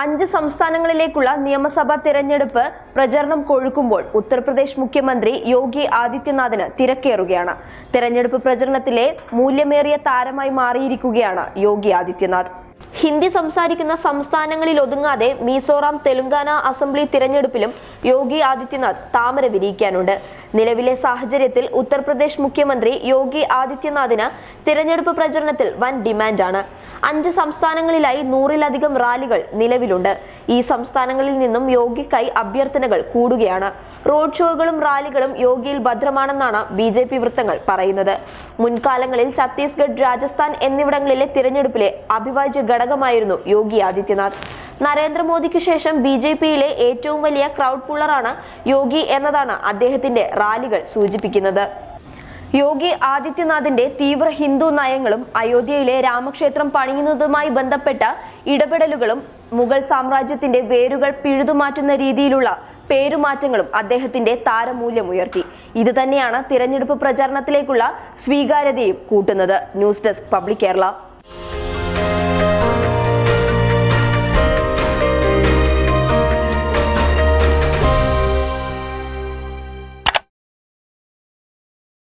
അഞ്ച് സംസ്ഥാനങ്ങളിലേക്കുള്ള നിയമസഭാ തിരഞ്ഞെടുപ്പ് പ്രചരണം കൊഴുക്കുമ്പോൾ ഉത്തർപ്രദേശ് മുഖ്യമന്ത്രി യോഗി ആദിത്യനാഥിന് തിരക്കേറുകയാണ്. തിരഞ്ഞെടുപ്പ് പ്രചരണത്തിലെ മൂല്യമേറിയ താരമായി മാറിയിരിക്കുകയാണ് യോഗി ആദിത്യനാഥ്. ഹിന്ദി സംസാരിക്കുന്ന സംസ്ഥാനങ്ങളിൽ ഒതുങ്ങാതെ മിസോറാം തെലുങ്കാന അസംബ്ലി തിരഞ്ഞെടുപ്പിലും യോഗി ആദിത്യനാഥ് താമര വിരിയിക്കാനുണ്ട്. നിലവിലെ സാഹചര്യത്തിൽ ഉത്തർപ്രദേശ് മുഖ്യമന്ത്രി യോഗി ആദിത്യനാഥിന് തിരഞ്ഞെടുപ്പ് പ്രചരണത്തിൽ വൻ ഡിമാൻഡാണ്. അഞ്ച് സംസ്ഥാനങ്ങളിലായി നൂറിലധികം റാലികൾ നിലവിലുണ്ട്. ഈ സംസ്ഥാനങ്ങളിൽ നിന്നും യോഗിക്കായി അഭ്യർത്ഥനകൾ കൂടുകയാണ്. റോഡ് ഷോകളും റാലികളും യോഗിയിൽ ഭദ്രമാണെന്നാണ് ബി ജെ പി വൃത്തങ്ങൾ പറയുന്നത്. മുൻകാലങ്ങളിൽ ഛത്തീസ്ഗഡ് രാജസ്ഥാൻ എന്നിവിടങ്ങളിലെ തിരഞ്ഞെടുപ്പിലെ അഭിവാജ്യ ഘടകമായിരുന്നു യോഗി ആദിത്യനാഥ്. നരേന്ദ്രമോദിക്ക് ശേഷം ബി ജെ പിയിലെ ഏറ്റവും വലിയ ക്രൗഡ് പുള്ളറാണ് യോഗി എന്നതാണ് അദ്ദേഹത്തിന്റെ റാലികൾ സൂചിപ്പിക്കുന്നത്. യോഗി ആദിത്യനാഥിന്റെ തീവ്ര ഹിന്ദു നയങ്ങളും അയോധ്യയിലെ രാമക്ഷേത്രം പണിയുന്നതുമായി ബന്ധപ്പെട്ട ഇടപെടലുകളും മുഗൾ സാമ്രാജ്യത്തിന്റെ വേരുകൾ പിഴുതുമാറ്റുന്ന രീതിയിലുള്ള പേരുമാറ്റങ്ങളും അദ്ദേഹത്തിന്റെ താരമൂല്യം ഉയർത്തി. ഇത് തന്നെയാണ് തിരഞ്ഞെടുപ്പ് പ്രചാരണത്തിലേക്കുള്ള സ്വീകാര്യതയും കൂട്ടുന്നത്. News desk public Kerala.